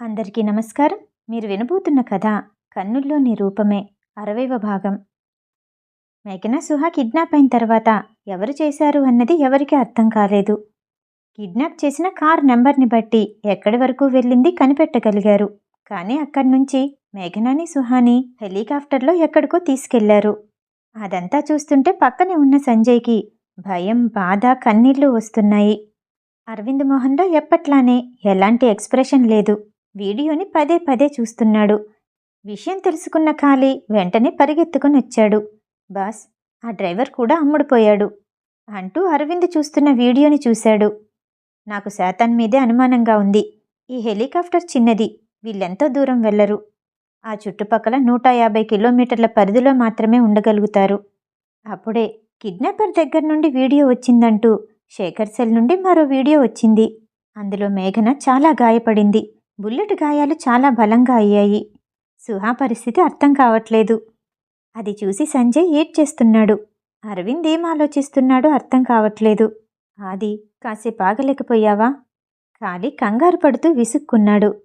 అందరికీ నమస్కారం. మీరు వినబోతున్న కథ కన్నుల్లోని రూపమే అరవైవ భాగం. మేఘన సుహా కిడ్నాప్ అయిన తర్వాత ఎవరు చేశారు అన్నది ఎవరికీ అర్థం కాలేదు. కిడ్నాప్ చేసిన కార్ నెంబర్ని బట్టి ఎక్కడి వరకు వెళ్ళింది కనిపెట్టగలిగారు. కానీ అక్కడి నుంచి మేఘనాని సుహాని హెలికాప్టర్లో ఎక్కడికో తీసుకెళ్ళారు. అదంతా చూస్తుంటే పక్కనే ఉన్న సంజయ్కి భయం బాధ కన్నీళ్ళు వస్తున్నాయి. అరవింద్ మోహన్లో ఎప్పట్లానే ఎలాంటి ఎక్స్ప్రెషన్ లేదు. వీడియోని పదే పదే చూస్తున్నాడు. విషయం తెలుసుకున్న ఖాళీ వెంటనే పరిగెత్తుకుని వచ్చాడు. బాస్ ఆ డ్రైవర్ కూడా అమ్ముడుపోయాడు. అంటూ అరవింద్ చూస్తున్న వీడియోని చూశాడు. నాకు శాతాన్ మీదే అనుమానంగా ఉంది. ఈ హెలికాప్టర్ చిన్నది. వీళ్ళెంతో దూరం వెళ్ళరు ఆ చుట్టుపక్కల నూట యాభై కిలోమీటర్ల పరిధిలో మాత్రమే ఉండగలుగుతారు. అప్పుడే కిడ్నాపర్ దగ్గర నుండి వీడియో వచ్చిందంటూ శేఖర్ సెల్ నుండి మరో వీడియో వచ్చింది. అందులో మేఘన చాలా గాయపడింది. బుల్లెట్ గాయాలు చాలా బలంగా అయ్యాయి. సుహా పరిస్థితి అర్థం కావట్లేదు. అది చూసి సంజయ్ ఏడ్చేస్తున్నాడు అరవింద్ ఏం ఆలోచిస్తున్నాడో అర్థం కావట్లేదు. ఆది కాసేపు ఆగలేకపోయావా? ఖాళీ కంగారు పడుతూ విసుక్కున్నాడు.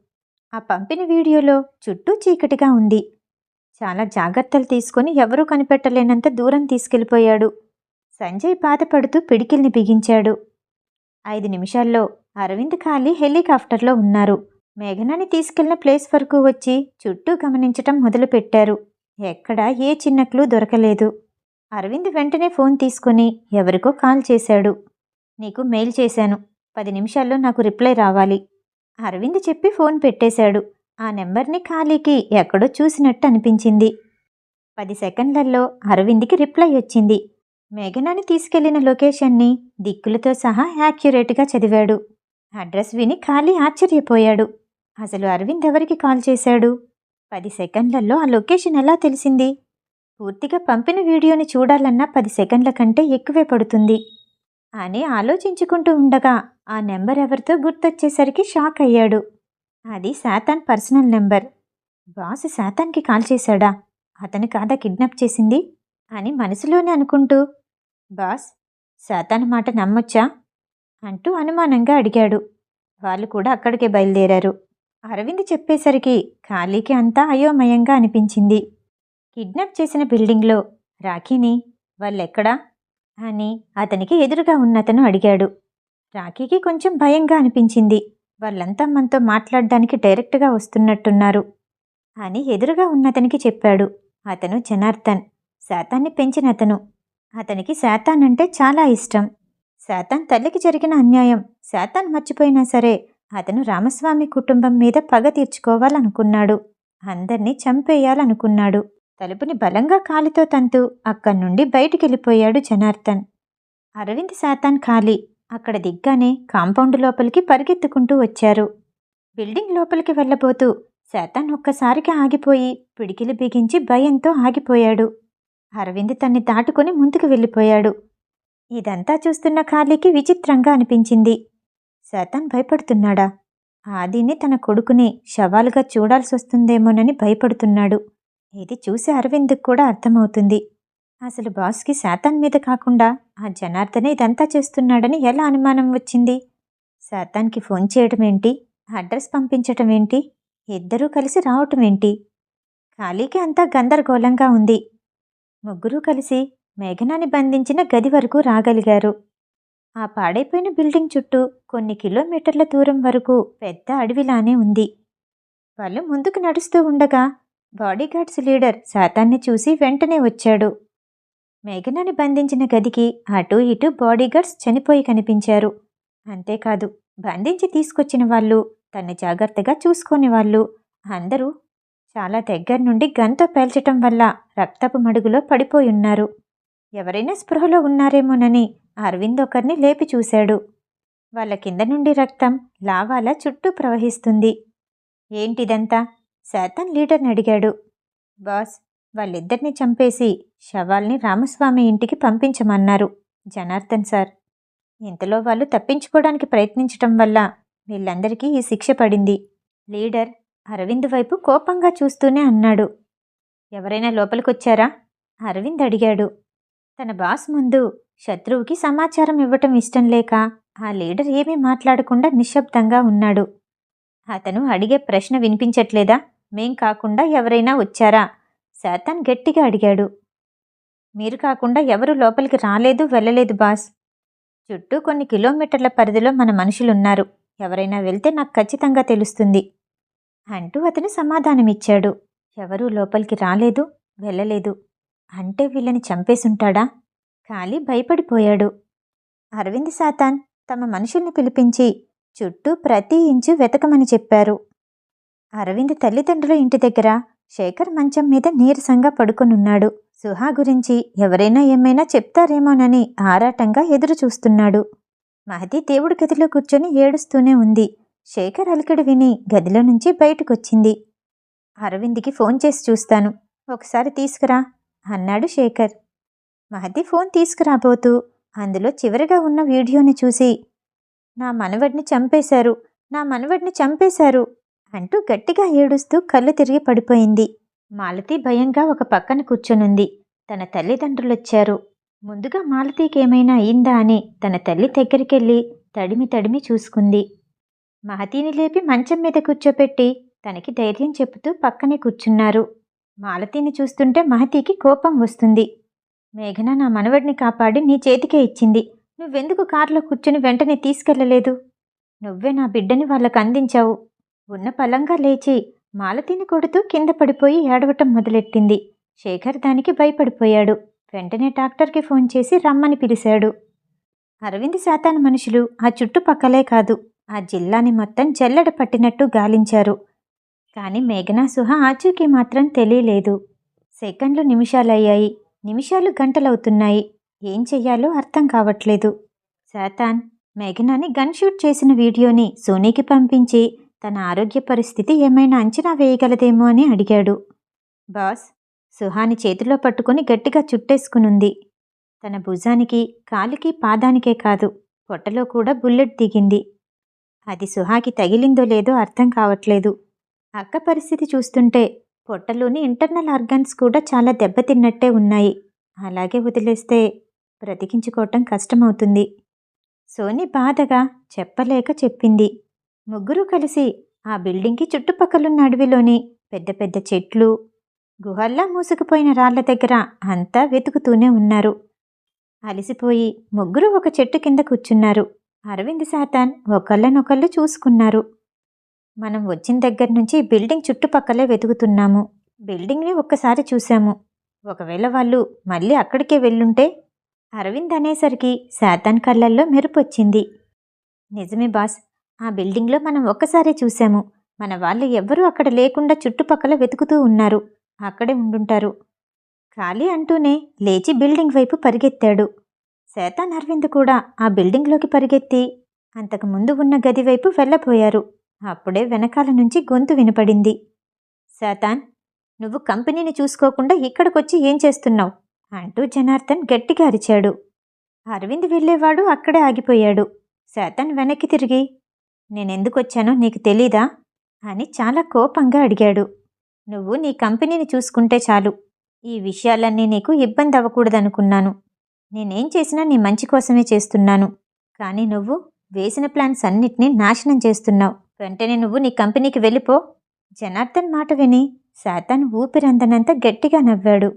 ఆ పంపిన వీడియోలో చుట్టూ చీకటిగా ఉంది. చాలా జాగ్రత్తలు తీసుకొని ఎవరూ కనిపెట్టలేనంత దూరం తీసుకెళ్ళిపోయాడు. సంజయ్ బాధపడుతూ పిడికిల్ని బిగించాడు. ఐదు నిమిషాల్లో అరవింద్ ఖాళీ హెలికాప్టర్లో ఉన్నారు. మేఘనాని తీసుకెళ్ళిన ప్లేస్ వరకు వచ్చి చుట్టూ గమనించటం మొదలుపెట్టారు. ఎక్కడా ఏ చిన్న క్లూ దొరకలేదు. అరవింద్ వెంటనే ఫోన్ తీసుకుని ఎవరికో కాల్ చేశాడు. నీకు మెయిల్ చేశాను. పది నిమిషాల్లో నాకు రిప్లై రావాలి. అరవింద్ చెప్పి ఫోన్ పెట్టేశాడు. ఆ నెంబర్ని ఖాళీకి ఎక్కడో చూసినట్టు అనిపించింది. పది సెకండ్లలో అరవింద్కి రిప్లై వచ్చింది. మేఘనాని తీసుకెళ్ళిన లొకేషన్ని దిక్కులతో సహా యాక్యురేట్గా చదివాడు. అడ్రస్ విని ఖాళీ ఆశ్చర్యపోయాడు. అసలు అరవింద్ ఎవరికి కాల్ చేశాడు? పది సెకండ్లలో ఆ లొకేషన్ ఎలా తెలిసింది? పూర్తిగా పంపిన వీడియోని చూడాలన్నా పది సెకండ్ల కంటే ఎక్కువే పడుతుంది. అని ఆలోచించుకుంటూ ఉండగా ఆ నెంబర్ ఎవరితో గుర్తొచ్చేసరికి షాక్ అయ్యాడు. అది శాతాన్ పర్సనల్ నెంబర్. బాస్ శాతాన్కి కాల్ చేశాడా? అతను కాదా కిడ్నాప్ చేసింది? అని మనసులోనే అనుకుంటూ బాస్ శాతాన్ మాట నమ్మొచ్చా? అంటూ అనుమానంగా అడిగాడు. వాళ్ళు కూడా అక్కడికే బయలుదేరారు. అరవింద్ చెప్పేసరికి ఖాళీకి అంతా అయోమయంగా అనిపించింది. కిడ్నాప్ చేసిన బిల్డింగ్లో రాఖీని వాళ్ళెక్కడా? అని అతనికి ఎదురుగా ఉన్నతను అడిగాడు. రాఖీకి కొంచెం భయంగా అనిపించింది. వాళ్ళంతా మనతో మాట్లాడడానికి డైరెక్ట్గా వస్తున్నట్టున్నారు అని ఎదురుగా ఉన్నతనికి చెప్పాడు. అతను జనార్దన్. శాతాన్ని పెంచిన అతను. అతనికి శాతాన్ అంటే చాలా ఇష్టం. శాతాన్ తల్లికి జరిగిన అన్యాయం. శాతాన్ మర్చిపోయినా సరే అతను రామస్వామి కుటుంబం మీద పగ తీర్చుకోవాలనుకున్నాడు. అందర్నీ చంపేయాలనుకున్నాడు. తలుపుని బలంగా కాలితో తంతు అక్కడి నుండి బయటికెళ్ళిపోయాడు జనార్దన్. అరవింద్ శాతాన్ ఖాళీ. అక్కడ దిగ్గానే కాంపౌండ్ లోపలికి పరిగెత్తుకుంటూ వచ్చారు. బిల్డింగ్ లోపలికి వెళ్ళబోతూ శాతాన్ ఒక్కసారిగా ఆగిపోయి పిడికిలు బిగించి భయంతో ఆగిపోయాడు. అరవింద్ తన్ని దాటుకుని ముందుకు వెళ్ళిపోయాడు. ఇదంతా చూస్తున్న ఖాళీకి విచిత్రంగా అనిపించింది. శాతాన్ భయపడుతున్నాడా? ఆదిని తన కొడుకుని శవాలుగా చూడాల్సి వస్తుందేమోనని భయపడుతున్నాడు. ఇది చూసి అరవింద్కి కూడా అర్థమవుతుంది. అసలు బాస్కి శాతాన్ మీద కాకుండా ఆ జనార్దనే ఇదంతా చేస్తున్నాడని ఎలా అనుమానం వచ్చింది? శాతాన్కి ఫోన్ చేయడం ఏంటి అడ్రస్ పంపించటం ఏంటి ఇద్దరూ కలిసి రావటం ఏంటి ఖాళీకి అంతా గందరగోళంగా ఉంది. ముగ్గురూ కలిసి మేఘనాన్ని బంధించిన గది వరకు రాగలిగారు. ఆ పాడైపోయిన బిల్డింగ్ చుట్టూ కొన్ని కిలోమీటర్ల దూరం వరకు పెద్ద అడవిలానే ఉంది. వాళ్ళు ముందుకు నడుస్తూ ఉండగా బాడీగార్డ్స్ లీడర్ శాతాన్ని చూసి వెంటనే వచ్చాడు. మేఘనాన్ని బంధించిన గదికి అటూ ఇటూ బాడీగార్డ్స్ చనిపోయి కనిపించారు. అంతేకాదు బంధించి తీసుకొచ్చిన వాళ్ళు తన్ని జాగ్రత్తగా చూసుకునే వాళ్ళు అందరూ చాలా దగ్గర నుండి గంతో పేల్చటం వల్ల రక్తపు మడుగులో పడిపోయి ఉన్నారు. ఎవరైనా స్పృహలో ఉన్నారేమోనని అరవింద్ ఒకరిని లేపి చూశాడు. వాళ్ళ కింద నుండి రక్తం లావాల చుట్టూ ప్రవహిస్తుంది. ఏంటిదంతా? శాతం లీడర్ని అడిగాడు. బాస్ వాళ్ళిద్దరిని చంపేసి శవాల్ని రామస్వామి ఇంటికి పంపించమన్నారు జనార్దన్ సార్. ఇంతలో వాళ్ళు తప్పించుకోవడానికి ప్రయత్నించటం వల్ల వీళ్ళందరికీ ఈ శిక్ష పడింది. లీడర్ అరవింద్ వైపు కోపంగా చూస్తూనే అన్నాడు. ఎవరైనా లోపలికొచ్చారా? అరవింద్ అడిగాడు. తన బాస్ ముందు శత్రువుకి సమాచారం ఇవ్వటం ఇష్టం లేక ఆ లీడర్ ఏమీ మాట్లాడకుండా నిశ్శబ్దంగా ఉన్నాడు. అతను అడిగే ప్రశ్న వినిపించట్లేదా? మేం కాకుండా ఎవరైనా వచ్చారా? శాతాన్ గట్టిగా అడిగాడు. మీరు కాకుండా ఎవరు లోపలికి రాలేదు వెళ్ళలేదు బాస్. చుట్టూ కొన్ని కిలోమీటర్ల పరిధిలో మన మనుషులున్నారు. ఎవరైనా వెళ్తే నాకు ఖచ్చితంగా తెలుస్తుంది అంటూ అతను సమాధానమిచ్చాడు. ఎవరూ లోపలికి రాలేదు వెళ్ళలేదు. అంటే వీళ్ళని చంపేసుంటాడా? ఖాళీ భయపడిపోయాడు. అరవింద్ సాతాన్ తమ మనుషుల్ని పిలిపించి చుట్టూ ప్రతి ఇంచు వెతకమని చెప్పారు. అరవింద్ తల్లిదండ్రుల ఇంటి దగ్గర శేఖర్ మంచం మీద నీరసంగా పడుకొనున్నాడు. సుహా గురించి ఎవరైనా ఏమైనా చెప్తారేమోనని ఆరాటంగా ఎదురు చూస్తున్నాడు మహతి దేవుడి గదిలో కూర్చొని ఏడుస్తూనే ఉంది. శేఖర్ అలికిడి విని గదిలో నుంచి బయటకొచ్చింది. అరవింద్కి ఫోన్ చేసి చూస్తాను. ఒకసారి తీసుకురా అన్నాడు శేఖర్. మహతి ఫోన్ తీసుకురాబోతూ అందులో చివరిగా ఉన్న వీడియోని చూసి నా మనవడిని చంపేశారు నా మనవడిని చంపేశారు అంటూ గట్టిగా ఏడుస్తూ కళ్ళు తిరిగి పడిపోయింది. మాలతి భయంగా ఒక పక్కన కూర్చొనుంది. తన తల్లిదండ్రులొచ్చారు. ముందుగా మాలతీకి ఏమైనా అయిందా అని తన తల్లి దగ్గరికెళ్ళి తడిమి తడిమి చూసుకుంది. మహతీని లేపి మంచం మీద కూర్చోపెట్టి తనకి ధైర్యం చెబుతూ పక్కనే కూర్చున్నారు. మాలతీని చూస్తుంటే మహతీకి కోపం వస్తుంది. మేఘన నా మనవడిని కాపాడి నీ చేతికే ఇచ్చింది. నువ్వెందుకు కారులో కూర్చుని వెంటనే తీసుకెళ్ళలేదు నువ్వే నా బిడ్డని వాళ్ళకు అందించావు. ఉన్న పలంగా లేచి మాలతీని కొడుతూ కింద పడిపోయి ఏడవటం మొదలెట్టింది. శేఖర్ దానికి భయపడిపోయాడు. వెంటనే డాక్టర్కి ఫోన్ చేసి రమ్మని పిలిచాడు. అరవింద్ శాతాన్ మనుషులు ఆ చుట్టుపక్కలే కాదు. ఆ జిల్లాని మొత్తం జల్లెడ పట్టినట్టు గాలించారు. కానీ మేఘనా సుహ ఆచూకీ మాత్రం తెలియలేదు. సెకండ్లు నిమిషాలయ్యాయి. నిమిషాలు గంటలవుతున్నాయి. ఏం చెయ్యాలో అర్థం కావట్లేదు. శాతాన్ మేఘనాని గన్ షూట్ చేసిన వీడియోని సోనీకి పంపించి తన ఆరోగ్య పరిస్థితి ఏమైనా అంచనా వేయగలదేమో అని అడిగాడు. బాస్ సుహాని చేతిలో పట్టుకుని గట్టిగా చుట్టేసుకునుంది. తన భుజానికి కాలికి పాదానికే కాదు పొట్టలో కూడా బుల్లెట్ దిగింది. అది సుహాకి తగిలిందో లేదో అర్థం కావట్లేదు. అక్క పరిస్థితి చూస్తుంటే పొట్టలోని ఇంటర్నల్ ఆర్గన్స్ కూడా చాలా దెబ్బతిన్నట్టే ఉన్నాయి. అలాగే వదిలేస్తే బ్రతికించుకోవటం కష్టమవుతుంది. సోని బాధగా చెప్పలేక చెప్పింది. ముగ్గురు కలిసి ఆ బిల్డింగ్కి చుట్టుపక్కలున్న అడవిలోని పెద్ద పెద్ద చెట్లు గుహల్లా మూసుకుపోయిన రాళ్ళ దగ్గర అంతా వెతుకుతూనే ఉన్నారు. అలసిపోయి ముగ్గురు ఒక చెట్టు కింద కూర్చున్నారు. అరవింద్ శాతాన్ ఒకళ్ళనొకళ్ళు చూసుకున్నారు. మనం వచ్చిన దగ్గర నుంచి బిల్డింగ్ చుట్టుపక్కలే వెతుకుతున్నాము. బిల్డింగ్ని ఒక్కసారి చూశాము. ఒకవేళ వాళ్ళు మళ్ళీ అక్కడికే వెళ్ళుంటే అరవింద్ అనేసరికి శాతాన్ కళ్ళల్లో మెరుపొచ్చింది నిజమే బాస్ ఆ బిల్డింగ్లో మనం ఒక్కసారే చూశాము. మన వాళ్ళు ఎవ్వరూ అక్కడ లేకుండా చుట్టుపక్కల వెతుకుతూ ఉన్నారు. అక్కడే ఉండుంటారు. ఖాళీ అంటూనే లేచి బిల్డింగ్ వైపు పరిగెత్తాడు. శాతాన్ అరవింద్ కూడా ఆ బిల్డింగ్లోకి పరిగెత్తి అంతకు ముందు ఉన్న గది వైపు వెళ్ళబోయారు. అప్పుడే వెనకాల నుంచి గొంతు వినపడింది. శాతాన్ నువ్వు కంపెనీని చూసుకోకుండా ఇక్కడికొచ్చి ఏం చేస్తున్నావు? అంటూ జనార్దన్ గట్టిగా అరిచాడు. అరవింద్ వెళ్ళేవాడు అక్కడే ఆగిపోయాడు. శాతాన్ వెనక్కి తిరిగి నేనెందుకొచ్చానో నీకు తెలీదా? అని చాలా కోపంగా అడిగాడు. నువ్వు నీ కంపెనీని చూసుకుంటే చాలు. ఈ విషయాలన్నీ నీకు ఇబ్బంది అవ్వకూడదనుకున్నాను. నేనేం చేసినా నీ మంచి కోసమే చేస్తున్నాను. కానీ నువ్వు వేసిన ప్లాన్స్ అన్నిటినీ నాశనం చేస్తున్నావు. వెంటనే నువ్వు నీ కంపెనీకి వెళ్ళిపో. జనార్దన్ మాట విని శాతన్ ఊపిరందనంత గట్టిగా నవ్వాడు.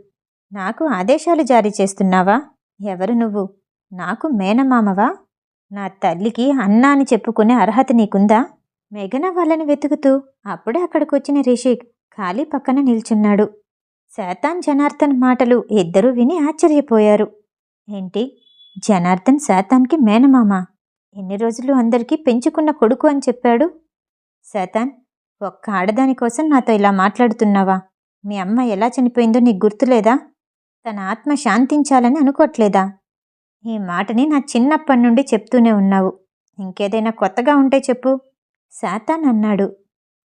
నాకు ఆదేశాలు జారీ చేస్తున్నావా? ఎవరు నువ్వు? నాకు మేనమామవా? నా తల్లికి అన్నా అని చెప్పుకునే అర్హత నీకుందా? మెఘన వాళ్ళని వెతుకుతూ అప్పుడే అక్కడికొచ్చిన రిషిక్ ఖాళీ పక్కన నిల్చున్నాడు. శాతాన్ జనార్దన్ మాటలు ఇద్దరూ విని ఆశ్చర్యపోయారు. ఏంటి? జనార్దన్ శాతాన్కి మేనమామ? ఎన్ని రోజులు అందరికీ పెంచుకున్న కొడుకు అని చెప్పాడు? శాతాన్ ఒక్క ఆడదాని కోసం నాతో ఇలా మాట్లాడుతున్నావా? మీ అమ్మ ఎలా చనిపోయిందో నీకు గుర్తులేదా? తన ఆత్మ శాంతించాలని అనుకోవట్లేదా? ఈ మాటని నా చిన్నప్పటి నుండి చెప్తూనే ఉన్నావు. ఇంకేదైనా కొత్తగా ఉంటే చెప్పు. శాతాన్ అన్నాడు.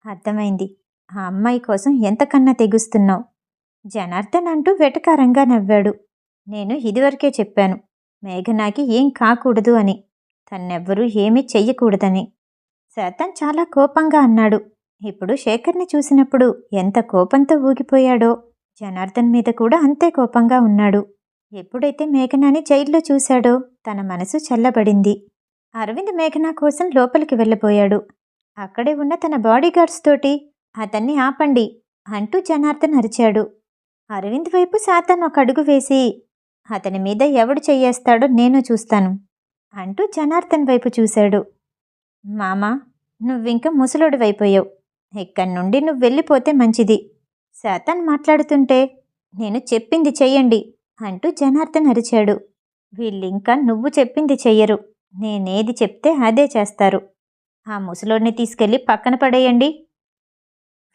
అర్థమైంది. ఆ అమ్మాయి కోసం ఎంతకన్నా తెగుస్తున్నావు? జనార్దన్ అంటూ వెటకారంగా నవ్వాడు. నేను ఇదివరకే చెప్పాను. మేఘనాకి ఏం కాకూడదు అని. తన్నెవ్వరూ ఏమీ చెయ్యకూడదని. శాతాన్ చాలా కోపంగా అన్నాడు. ఇప్పుడు శేఖర్ని చూసినప్పుడు ఎంత కోపంతో ఊగిపోయాడో. జనార్దన్ మీద కూడా అంతే కోపంగా ఉన్నాడు. ఎప్పుడైతే మేఘనాని జైల్లో చూశాడో తన మనసు చల్లబడింది. అరవింద్ మేఘనా కోసం లోపలికి వెళ్ళబోయాడు. అక్కడే ఉన్న తన బాడీగార్డ్స్ తోటి అతన్ని ఆపండి అంటూ జనార్దన్ అరిచాడు. అరవింద్ వైపు సాతాన్ ఒక అడుగు వేసి అతని మీద ఎవడు చెయ్యేస్తాడో నేను చూస్తాను అంటూ జనార్దన్ వైపు చూశాడు. మామా నువ్వింక ముసలోడివైపోయావు. ఇక్కడి నుండి నువ్వు వెళ్ళిపోతే మంచిది. శాతన్ మాట్లాడుతుంటే నేను చెప్పింది చెయ్యండి అంటూ జనార్దన్ అరిచాడు. వీళ్ళింకా నువ్వు చెప్పింది చెయ్యరు నేనేది చెప్తే అదే చేస్తారు. ఆ ముసలోడిని తీసుకెళ్ళి పక్కన పడేయండి.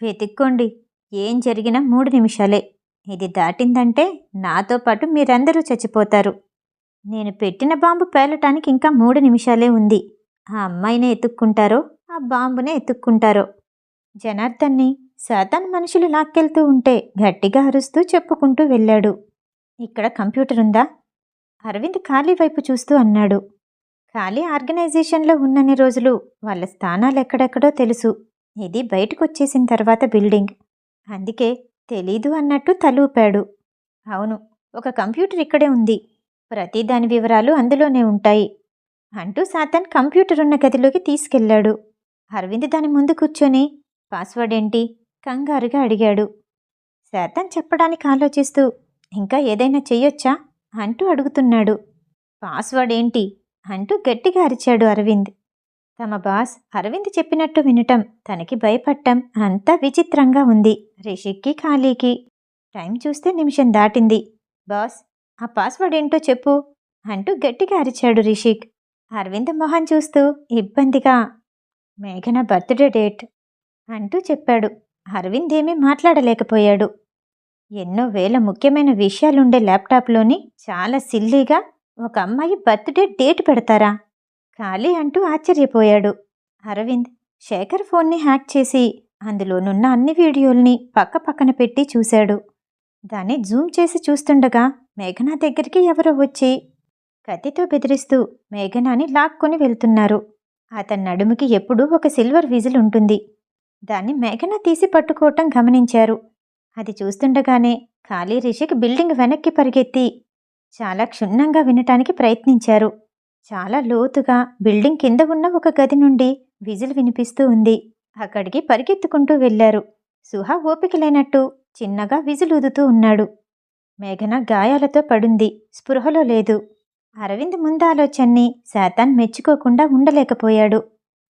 వెతుక్కోండి ఏం జరిగినా మూడు నిమిషాలే. ఇది దాటిందంటే నాతో పాటు మీరందరూ చచ్చిపోతారు. నేను పెట్టిన బాంబు పేలటానికి ఇంకా మూడు నిమిషాలే ఉంది. ఆ అమ్మాయినే ఎత్తుక్కుంటారో ఆ బాంబునే ఎత్తుక్కుంటారో. జనార్దన్ని శాతన్ మనుషులు లాక్కెళ్తూ ఉంటే గట్టిగా అరుస్తూ చెప్పుకుంటూ వెళ్ళాడు. ఇక్కడ కంప్యూటర్ ఉందా? అరవింద్ ఖాళీ వైపు చూస్తూ అన్నాడు. ఖాళీ ఆర్గనైజేషన్లో ఉన్నన్ని రోజులు వాళ్ళ స్థానాలు ఎక్కడెక్కడో తెలుసు. ఇది బయటకు వచ్చేసిన తర్వాత బిల్డింగ్. అందుకే తెలీదు అన్నట్టు తలూపాడు. అవును ఒక కంప్యూటర్ ఇక్కడే ఉంది. ప్రతి దాని వివరాలు అందులోనే ఉంటాయి. అంటూ సాతాన్ కంప్యూటర్ ఉన్న గదిలోకి తీసుకెళ్ళాడు. అరవింద్ దాని ముందు కూర్చొని పాస్వర్డ్ ఏంటి? కంగారుగా అడిగాడు. శాతన్ చెప్పడానికి ఆలోచిస్తూ ఇంకా ఏదైనా చెయ్యొచ్చా? అంటూ అడుగుతున్నాడు. పాస్వర్డ్ ఏంటి? అంటూ గట్టిగా అరిచాడు అరవింద్. తమ బాస్ అరవింద్ చెప్పినట్టు వినటం తనకి భయపడటం అంతా విచిత్రంగా ఉంది. రిషిక్కి ఖాళీకి టైం చూస్తే నిమిషం దాటింది. బాస్ ఆ పాస్వర్డ్ ఏంటో చెప్పు అంటూ గట్టిగా అరిచాడు రిషిక్. అరవింద్ మొహన్ చూస్తూ ఇబ్బందిగా మేఘన బర్త్డే డేట్ అంటూ చెప్పాడు. అరవింద్ ఏమీ మాట్లాడలేకపోయాడు. ఎన్నో వేల ముఖ్యమైన విషయాలుండే ల్యాప్టాప్లోని చాలా సిల్లీగా ఒక అమ్మాయి బర్త్డే డేట్ పెడతారా? ఖాళీ అంటూ ఆశ్చర్యపోయాడు. అరవింద్ శేఖర్ ఫోన్ని హ్యాక్ చేసి అందులోనున్న అన్ని వీడియోల్ని పక్క పక్కన పెట్టి చూశాడు. దాన్ని జూమ్ చేసి చూస్తుండగా మేఘనా దగ్గరికి ఎవరో వచ్చి కత్తితో బెదిరిస్తూ మేఘనాని లాక్కొని వెళ్తున్నారు. అతని నడుముకి ఎప్పుడూ ఒక సిల్వర్ విజిల్ ఉంటుంది. దాన్ని మేఘన తీసి పట్టుకోవటం గమనించారు. అది చూస్తుండగానే ఖాళీ రిషిక్ బిల్డింగ్ వెనక్కి పరిగెత్తి చాలా క్షుణ్ణంగా వినటానికి ప్రయత్నించారు. చాలా లోతుగా బిల్డింగ్ కింద ఉన్న ఒక గది నుండి విజిల్ వినిపిస్తూ ఉంది. అక్కడికి పరిగెత్తుకుంటూ వెళ్ళారు. సుహా ఓపిక లేనట్టు చిన్నగా విజిల్ ఊదుతూ ఉన్నాడు. మేఘన గాయాలతో పడుంది. స్పృహలో లేదు. అరవింద్ ముందాలోచన్ని శాతాన్ మెచ్చుకోకుండా ఉండలేకపోయాడు.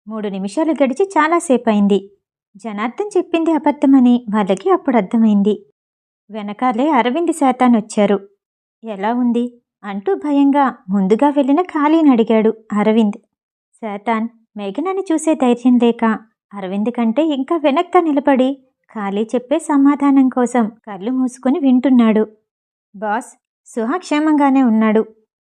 మూడు నిమిషాలు గడిచి చాలాసేపయింది జనార్దన్ చెప్పింది అబద్ధమని వాళ్ళకి అప్పుడు అర్థమైంది. వెనకాలే అరవింద్ శాతాన్ వచ్చారు. ఎలా ఉంది? అంటూ భయంగా ముందుగా వెళ్ళిన ఖాళీని అడిగాడు అరవింద్. శాతాన్ మేఘనాన్ని చూసే ధైర్యం లేక అరవింద్ కంటే ఇంకా వెనక్గా నిలబడి ఖాళీ చెప్పే సమాధానం కోసం కళ్ళు మూసుకొని వింటున్నాడు. బాస్ సుహా క్షేమంగానే ఉన్నాడు.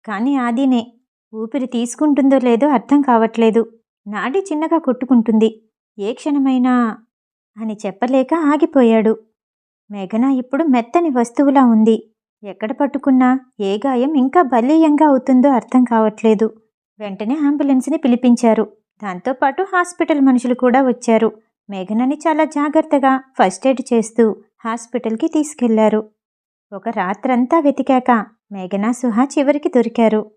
కానీ ఆదినే ఊపిరి తీసుకుంటుందో లేదో అర్థం కావట్లేదు. నాడి చిన్నగా కొట్టుకుంటుంది. ఏ క్షణమైనా అని చెప్పలేక ఆగిపోయాడు. మేఘన ఇప్పుడు మెత్తని వస్తువులా ఉంది. ఎక్కడ పట్టుకున్నా ఏ గాయం ఇంకా బలీయంగా అవుతుందో అర్థం కావట్లేదు. వెంటనే అంబులెన్స్ని పిలిపించారు. దాంతోపాటు హాస్పిటల్ మనుషులు కూడా వచ్చారు. మేఘనని చాలా జాగ్రత్తగా ఫస్ట్ ఎయిడ్ చేస్తూ హాస్పిటల్కి తీసుకెళ్ళారు. ఒక రాత్రంతా వెతికాక మేఘనా సుహా చివరికి దొరికారు.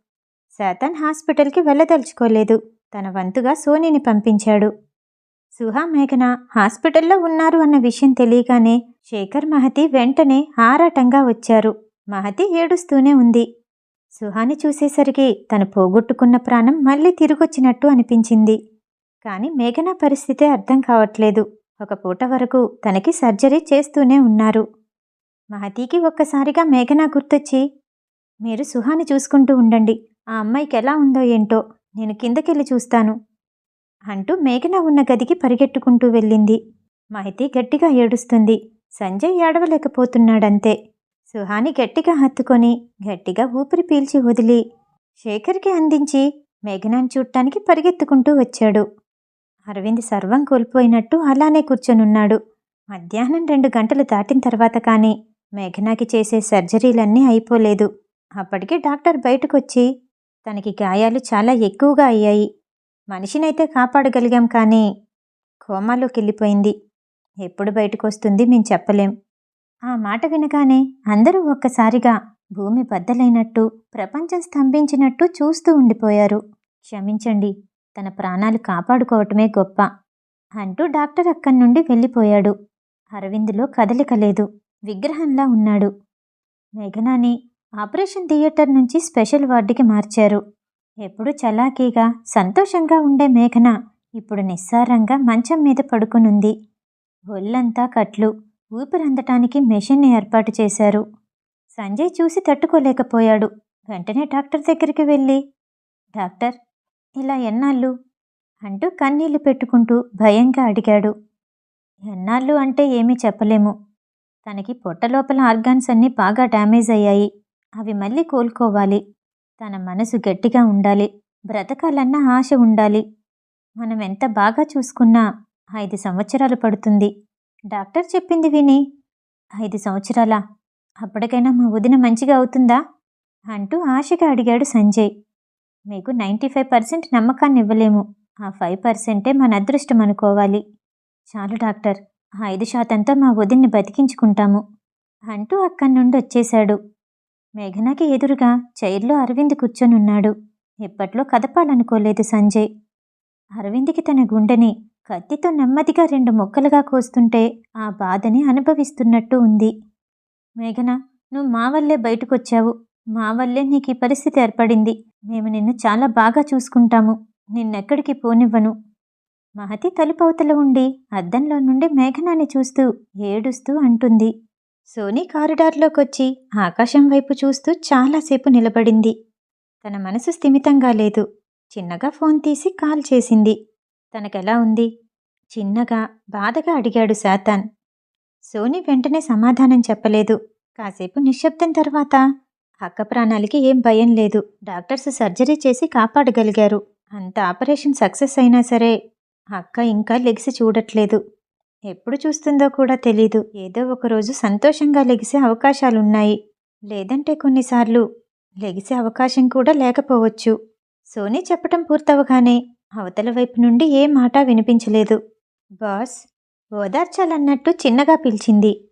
శాతన్ హాస్పిటల్కి వెళ్ళదలుచుకోలేదు. తన వంతుగా సోనీని పంపించాడు. సుహా మేఘన హాస్పిటల్లో ఉన్నారు అన్న విషయం తెలియగానే శేఖర్ మహతి వెంటనే ఆరాటంగా వచ్చారు. మహతి ఏడుస్తూనే ఉంది. సుహాని చూసేసరికి తను పోగొట్టుకున్న ప్రాణం మళ్ళీ తిరిగొచ్చినట్టు అనిపించింది. కానీ మేఘన పరిస్థితే అర్థం కావట్లేదు. ఒక పూట వరకు తనకి సర్జరీ చేస్తూనే ఉన్నారు. మహతీకి ఒక్కసారిగా మేఘన గుర్తొచ్చి మీరు సుహాని చూసుకుంటూ ఉండండి. ఆ అమ్మాయికి ఎలా ఉందో ఏంటో నేను కిందకెళ్ళి చూస్తాను. అంటూ మేఘన ఉన్న గదికి పరిగెట్టుకుంటూ వెళ్ళింది. మహితి గట్టిగా ఏడుస్తుంది. సంజయ్ ఏడవలేకపోతున్నాడంతే. సుహాని గట్టిగా హత్తుకొని గట్టిగా ఊపిరి పీల్చి వదిలి శేఖర్కి అందించి మేఘనాన్ని చూడటానికి పరిగెత్తుకుంటూ వచ్చాడు. అరవింద్ సర్వం కోల్పోయినట్టు అలానే కూర్చొనున్నాడు. మధ్యాహ్నం రెండు గంటలు దాటిన తర్వాత కానీ మేఘనాకి చేసే సర్జరీలన్నీ అయిపోలేదు. అప్పటికే డాక్టర్ బయటకొచ్చి తనకి గాయాలు చాలా ఎక్కువగా అయ్యాయి. మనిషినైతే కాపాడగలిగాం కానీ కోమాలోకి వెళ్ళిపోయింది ఎప్పుడు బయటకు వస్తుంది మేము చెప్పలేం. ఆ మాట వినగానే అందరూ ఒక్కసారిగా భూమి బద్దలైనట్టు ప్రపంచం స్తంభించినట్టు చూస్తూ ఉండిపోయారు. క్షమించండి తన ప్రాణాలు కాపాడుకోవటమే గొప్ప అంటూ డాక్టర్ అక్కడి నుండి వెళ్ళిపోయాడు. అరవింద్లో కదలిక లేదు. విగ్రహంలా ఉన్నాడు. మేఘనాని ఆపరేషన్ థియేటర్ నుంచి స్పెషల్ వార్డుకి మార్చారు. ఎప్పుడు చలాకీగా సంతోషంగా ఉండే మేఘన ఇప్పుడు నిస్సారంగా మంచం మీద పడుకునుంది. ఒళ్ళంతా కట్లు ఊపిరందటానికి మెషిన్ని ఏర్పాటు చేశారు. సంజయ్ చూసి తట్టుకోలేకపోయాడు. వెంటనే డాక్టర్ దగ్గరికి వెళ్ళి డాక్టర్ ఇలా ఎన్నాళ్ళు? అంటూ కన్నీళ్ళు పెట్టుకుంటూ భయంగా అడిగాడు. ఎన్నాళ్ళు అంటే ఏమీ చెప్పలేము. తనకి పొట్ట లోపల ఆర్గాన్స్ అన్నీ బాగా డ్యామేజ్ అయ్యాయి. అవి మళ్ళీ కోలుకోవాలి. తన మనసు గట్టిగా ఉండాలి. బ్రతకాలన్న ఆశ ఉండాలి. మనం ఎంత బాగా చూసుకున్నా ఐదు సంవత్సరాలు పడుతుంది. డాక్టర్ చెప్పింది విని ఐదు సంవత్సరాలా? అప్పటికైనా మా వదిన మంచిగా అవుతుందా? అంటూ ఆశగా అడిగాడు సంజయ్. మీకు నైంటీ ఫైవ్ పర్సెంట్ నమ్మకాన్ని ఇవ్వలేము. ఆ ఫైవ్ పర్సెంటే మన అదృష్టం అనుకోవాలి. చాలు డాక్టర్. ఆ ఐదు శాతంతో మా వదిన్ని బతికించుకుంటాము. అంటూ అక్కడి నుండి వచ్చేశాడు. మేఘనాకి ఎదురుగా చైర్లో అరవింద్ కూర్చొనున్నాడు. ఎప్పట్లో కదపాలనుకోలేదు సంజయ్. అరవింద్కి తన గుండెని కత్తితో నెమ్మదిగా రెండు ముక్కలుగా కోస్తుంటే ఆ బాధని అనుభవిస్తున్నట్టు ఉంది. మేఘన నువ్వు మా వల్లే బయటకొచ్చావు. మా వల్లే నీకు ఈ పరిస్థితి ఏర్పడింది. మేము నిన్ను చాలా బాగా చూసుకుంటాము. నిన్నెక్కడికి పోనివ్వను. మహతి తలుపవతల ఉండి అద్దంలో నుండి మేఘనాన్ని చూస్తూ ఏడుస్తూ అంటుంది. సోనీ కారిడార్లోకొచ్చి ఆకాశం వైపు చూస్తూ చాలాసేపు నిలబడింది. తన మనసు స్థిమితంగా లేదు. చిన్నగా ఫోన్ తీసి కాల్ చేసింది. తనకెలా ఉంది? చిన్నగా బాధగా అడిగాడు శాతాన్. సోనీ వెంటనే సమాధానం చెప్పలేదు. కాసేపు నిశ్శబ్దం తర్వాత అక్క ప్రాణాలకి ఏం భయం లేదు. డాక్టర్స్ సర్జరీ చేసి కాపాడగలిగారు. అంత ఆపరేషన్ సక్సెస్ అయినా సరే అక్క ఇంకా లెగిసి చూడట్లేదు. ఎప్పుడు చూస్తుందో కూడా తెలీదు. ఏదో ఒకరోజు సంతోషంగా లెగిసే అవకాశాలున్నాయి. లేదంటే కొన్నిసార్లు లెగిసే అవకాశం కూడా లేకపోవచ్చు. సోనీ చెప్పటం పూర్తవగానే అవతల వైపు నుండి ఏ మాట వినిపించలేదు. బాస్ ఓదార్చాలన్నట్టు చిన్నగా పిలిచింది.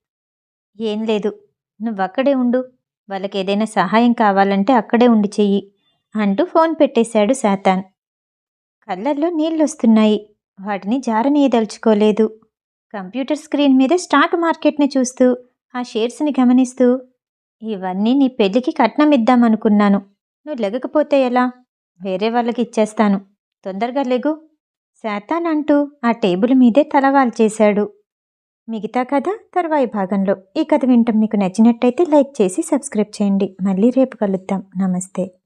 ఏం లేదు. నువ్వక్కడే ఉండు. వాళ్ళకి ఏదైనా సహాయం కావాలంటే అక్కడే ఉండి చెయ్యి అంటూ ఫోన్ పెట్టేశాడు శాతాన్. కళ్ళల్లో నీళ్ళొస్తున్నాయి. వాటిని జారనీయదలుచుకోలేదు. కంప్యూటర్ స్క్రీన్ మీద స్టాక్ మార్కెట్ని చూస్తూ ఆ షేర్స్ని గమనిస్తూ ఇవన్నీ నీ పెళ్ళికి కట్నం ఇద్దామనుకున్నాను నువ్వు లెగకపోతే ఎలా? వేరే వాళ్ళకి ఇచ్చేస్తాను. తొందరగా లెగు. శాతాన్ అంటూ ఆ టేబుల్ మీదే తలవాల్ చేశాడు మిగతా కథ తర్వాయి భాగంలో. ఈ కథ వింటాం మీకు నచ్చినట్టయితే లైక్ చేసి సబ్స్క్రైబ్ చేయండి. మళ్ళీ రేపు కలుద్దాం. నమస్తే.